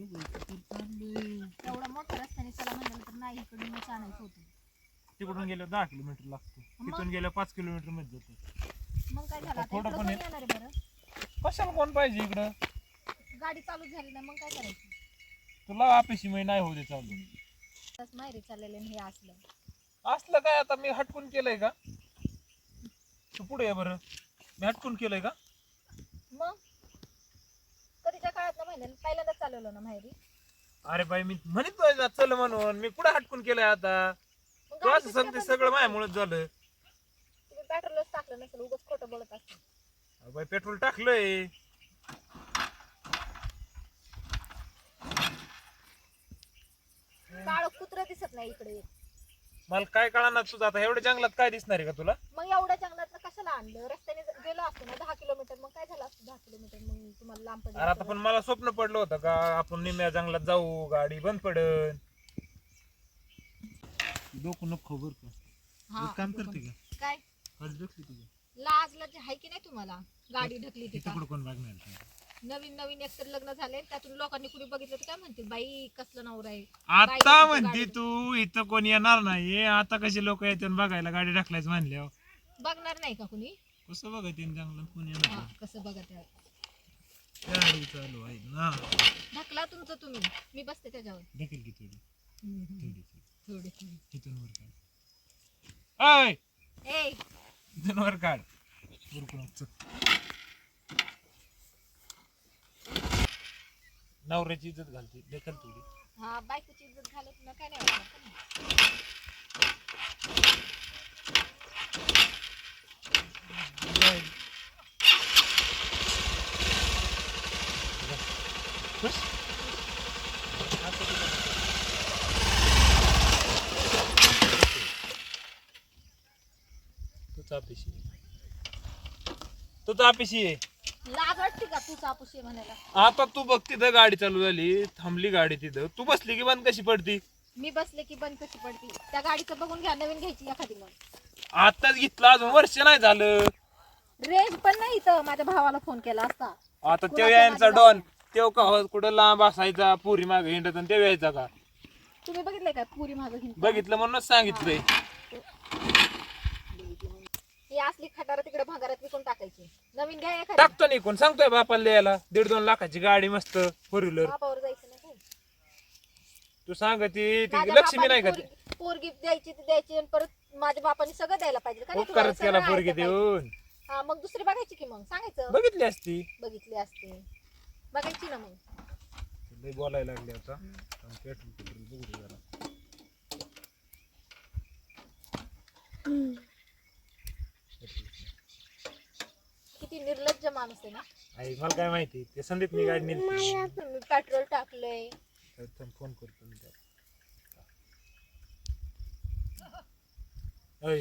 एवढा मोठा रस्त्याने चला म्हणलं तर नाही इकडूनच आणायचं होतं. तिकडून गेलं दहा किलोमीटर लागतो. तिथून गेलं पाच किलोमीटरमध्ये जातो. मग काय झालं? आता थोडं इकडं पण कोण आहे. येणार आहे बरं? कशाला कोण पाहिजे इकडं? गाडी चालू झाली ना मग काय करायचं? तुला अपेक्षी मी नाही होऊ दे चालू. तसं माहेरी चाललेलं आणि हे असलं. असलं काय आता? मी हटकून केलंय का? तू पुढे ये बरं. मी हटकून केलंय का? मग? कधीच्या काळात ना महिन्यात पहिल्यांदाच चालवलं ना माहेरी. अरे बाई मी म्हणत चल म्हणून. मी कुठं हटकून केलंय आता? मग तू असं सांगते सगळं माझ्यामुळेच झालं. तुम्ही पेट्रोलच टाकलं नसेल उगाच खोटं बोलत असतं. अरे बाई पेट्रोल टाकलंय. काळ कुत्र दिसत नाही इकडे. मला काय कळणार तुझं? आता एवढ्या जंगलात काय दिसणार आहे का तुला? मग एवढ्या जंगलात कशाला आणलं? रस्त्याने ज- गेलो असतो ना दहा किलोमीटर. मग काय झालं असतं दहा किलोमीटर? मग तुम्हाला लांब पडलं अरे आता. पण मला स्वप्न पडलं होतं का आपण निम्या जंगलात जाऊ गाडी बंद पडन. डोकं नको बर का. हा, एक काम करते. का? काय? खाली ढकली तुझं. लाज लाज आहे की नाही तुम्हाला? गाडी ढकली ती का? तिकडं कोण बघणार का? नवीन नवीन एकतर लग्न झाले त्यातून लोकांनी कुणी बघितलं तर काय म्हणते बाई कसलं नवरा आहे? आता बाई, म्हणते गाडी- तू इथं कोण येणार नाही. आता कशी लोक येतात बघायला गाडी ढकलायचं म्हणल्यावर? बघणार नाही का कुणी? कसं बघायचं जंगलात कोण हा येणार कसं बघत. गाडी चालू आहे ना. ढकला तुमचं तुम्ही. मी बसते त्याच्यावर. ढकल की थोडी. थोडी थोडी. तिथून वर काढ. ऐ! ए तिथून वर काढ. नवऱ्याची इज्जत घालते. ढकल थोडी. हा बायकोची इज्जत घालत ना काय नाही. वाटत लाज वाटते का तू चापूशी म्हणायला? आता तू बघ तिथं गाडी चालू झाली थांबली गाडी तिथं. तू बसली की बंद कशी पडती? मी बसले की बंद कशी पडती? त्या गाडीचं बघून घ्या नवीन घ्यायची एखादी मग. आताच घेतलं अजून वर्ष नाही झालं. रेंज पण नाही इथं माझ्या भावाला फोन केला असता. आता कुणाचं तेव्हा यांचा डॉन. तेव्हा का हो, कुठं लांब असायचा पुरी मागे हिंडत आणि तेव्हा यायचा का? तुम्ही बघितलंय का पुरी माझं हिंड बघितलं म्हणूनच सांगितलंय. ही. असली खटारा तिकडे भागारात विकून टाकायची. नवीन घ्या एखादी टाकतो नाही कोण सांगतोय बापाला द्यायला दीड दोन लाखाची गाडी मस्त फोर व्हीलर बापावर जायचं नाही काय? तू सांग ती ती माझ्या लक्ष्मी नाही का ती? पोरगी- पोरगी द्यायची ती द्यायची आणि परत माझ्या बापाने सगळं द्यायला पाहिजे. का नाही तुम्हाला? उपकारच केला सगळं पोरगी आहे का काही? देऊन हा मग दुसरी बघायची की मग? सांगायचं? बघितली असती. बघितली असते. बघायची ना मग. लय बोलायला लागले आता. पेट्रोल पेट्रोल बघू दे जरा किती निर्लज्ज माणूस आहे ना. आई मला काय माहिती ते संदीप मी गाडी नेली मी पेट्रोल टाकलंय. फोन करतो मी त्याला. ऐ